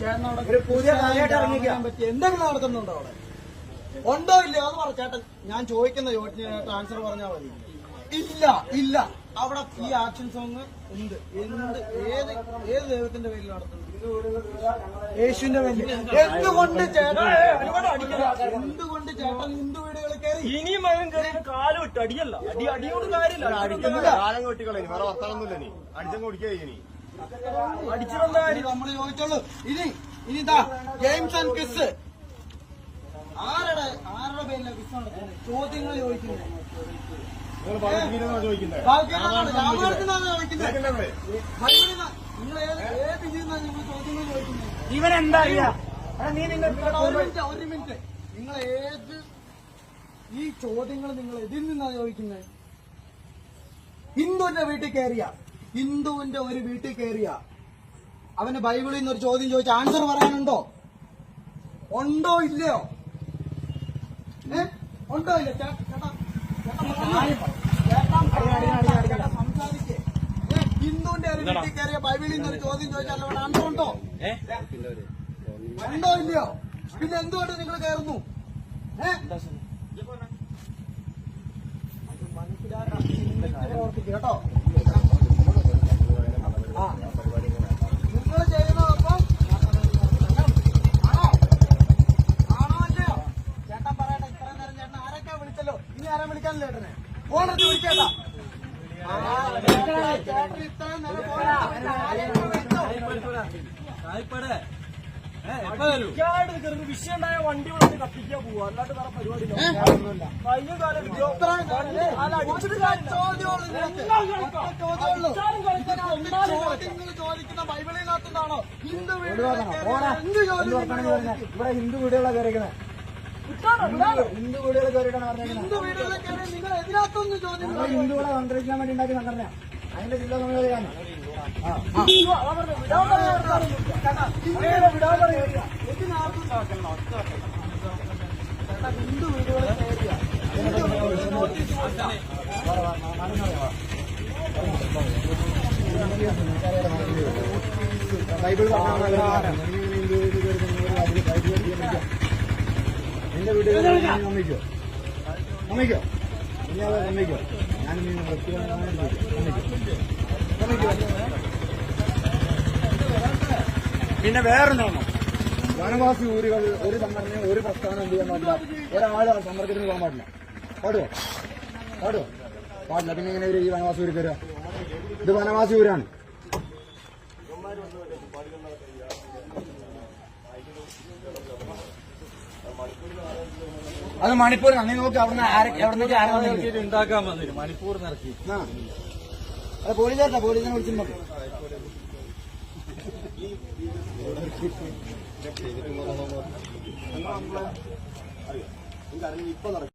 ചേട്ടൻ അവിടെ ഒരു പുതിയ കാലഘട്ടം ഇറങ്ങിയിരിക്കുക. ചെയ്യാൻ പറ്റിയ എന്തെങ്കിലും നടക്കുന്നുണ്ടോ അവിടെ? ഉണ്ടോ ഇല്ലയോ അത് പറ ചേട്ടൻ. ഞാൻ ചോദിക്കുന്ന ചോദിച്ച ആൻസർ പറഞ്ഞാൽ മതി. ഇല്ല ഇല്ല. അവിടെ ഈ ആക്ഷൻ സോങ് ഉണ്ട്. എന്ത് ഏത് ഏത് ദൈവത്തിന്റെ പേരിൽ നടത്തുന്നു? യേശുവിന്റെ പേരിൽ. എന്തുകൊണ്ട് ചേട്ടൻ ഒരുപാട് അടിക്കണം. എന്തുകൊണ്ട് ചേട്ടൻ ഹിന്ദു വീടുകളിൽ കയറി? ഇനിയും മകൻ കയറി കാലം ഇട്ട് അടിയല്ല. അടി അടിയോട് കാര്യമില്ല. അടിക്കുന്നില്ല. കാലം കൊട്ടിക്കളെ വേറെ വർത്താനൊന്നുമില്ല നീ അടിച്ചങ്ങ് കുടിക്കുക ഇനി. നമ്മൾ ചോദിച്ചോളൂ. ഇനി ഇനി ഇതാ ഗെയിംസ് ആൻഡ് ആരുടെ ആരുടെ ചോദ്യങ്ങൾ ചോദിക്കുന്നത്. നിങ്ങൾ? നിങ്ങൾ നിങ്ങൾ നീ ഒരു മിനിറ്റ് ഒരു മിനിറ്റ്. നിങ്ങൾ ഏത് ഈ ചോദ്യങ്ങൾ നിങ്ങൾ എതിൽ നിന്നാണ് ചോദിക്കുന്നത്? ഹിന്ദുവിന്റെ വീട്ടിൽ കയറിയ. ഹിന്ദുവിന്റെ ഒരു വീട്ടിൽ കയറിയ. അവന് ബൈബിളിൽ നിന്ന് ഒരു ചോദ്യം ചോദിച്ച ആൻസർ പറയാനുണ്ടോ? ഉണ്ടോ ഇല്ലയോ? ഏ? ഉണ്ടോ ഇല്ല? ചേട്ടാ ചേട്ടാ സംസാരിക്കേ. ഹിന്ദുവിന്റെ ഒരു വീട്ടിൽ കയറിയ ബൈബിളിൽ നിന്ന് ഒരു ചോദ്യം ചോദിച്ചാലോ അവിടെ ആൻസർ ഉണ്ടോ? ഉണ്ടോ ഇല്ലയോ? പിന്നെ എന്തുകൊണ്ട് നിങ്ങൾ കയറുന്നു? ഏഹ് പ്രവർത്തിക്കുക കേട്ടോ ആ നിങ്ങൾ ചെയ്യുന്നതൊപ്പം ആണോ ആണോ അല്ലയോ ചേട്ടൻ പറയട്ടെ ഇത്ര നേരം ചേട്ടൻ ആരൊക്കെ വിളിച്ചല്ലോ ഇനി ആരാ വിളിക്കാനില്ല ചേട്ടനെ ഫോണെടുത്ത് വിളിക്കേട്ടാ ചേട്ടൻ ഇത്രയും നേരം ഫോണെടുത്ത് വിളിച്ച ആരെയൊക്കെ വിളിച്ചോ ഇയാളുടെ കയറി വിഷയം ഉണ്ടായ വണ്ടി വന്ന് കത്തിക്കാൻ പോവാ അല്ലാണ്ട് വേറെ പരിപാടി ചോദിക്കുന്ന ബൈബിളിനകത്തുനിന്നാണോ ഹിന്ദു വീടുകളിൽ കയറി എന്ത് ചോദ്യം നിങ്ങൾ ചോദിക്കും? ഇവിടെ ഹിന്ദു വീടുകളാണ് കയറിക്കണേ ഹിന്ദു വീടുകൾ കയറിയിട്ടാണ് പറഞ്ഞേക്കണേ ഹിന്ദു വീടുകളിൽ കയറി നിങ്ങൾ എതിനകത്തൊന്നും ചോദ്യം നമ്മൾ ഹിന്ദുക്കളെ സംരക്ഷിക്കാൻ വേണ്ടി ഉണ്ടാക്കി സംഘടന അതിന്റെ ജില്ലാ ഹിന്ദു വീടുകളിൽ കയറിയ വീടുകളിൽ ബൈബിൾ എന്റെ വീട്ടിൽ സമ്മതിക്കോ സമ്മതിക്കോ ഇനി ഞാൻ പിന്നെ വേറെ വനവാസി ഊരുകൾ ഒരു സംഘടനയും ഒരു പ്രസ്ഥാനം എന്ത് ചെയ്യാൻ പാടില്ല. ഒരാൾ സമ്മർദ്ദത്തിന് പോകാൻ പാടില്ല. പാടുവോ? പാടുവോ? പാടില്ല. പിന്നെ ഇങ്ങനെ ഈ വനവാസി ഊര് കയറുക? ഇത് വനവാസി ഊരാണ്. അത് മണിപ്പൂരാണ് അങ്ങനെ നോക്കി അവിടുന്ന് ആരെ എവിടെ ആരും ഉണ്ടാക്കാൻ വന്നില്ല മണിപ്പൂർ അത് പോലീസുകാരല്ല പോലീസിനെ വിളിച്ചിട്ട് ഇപ്പൊ നടക്കും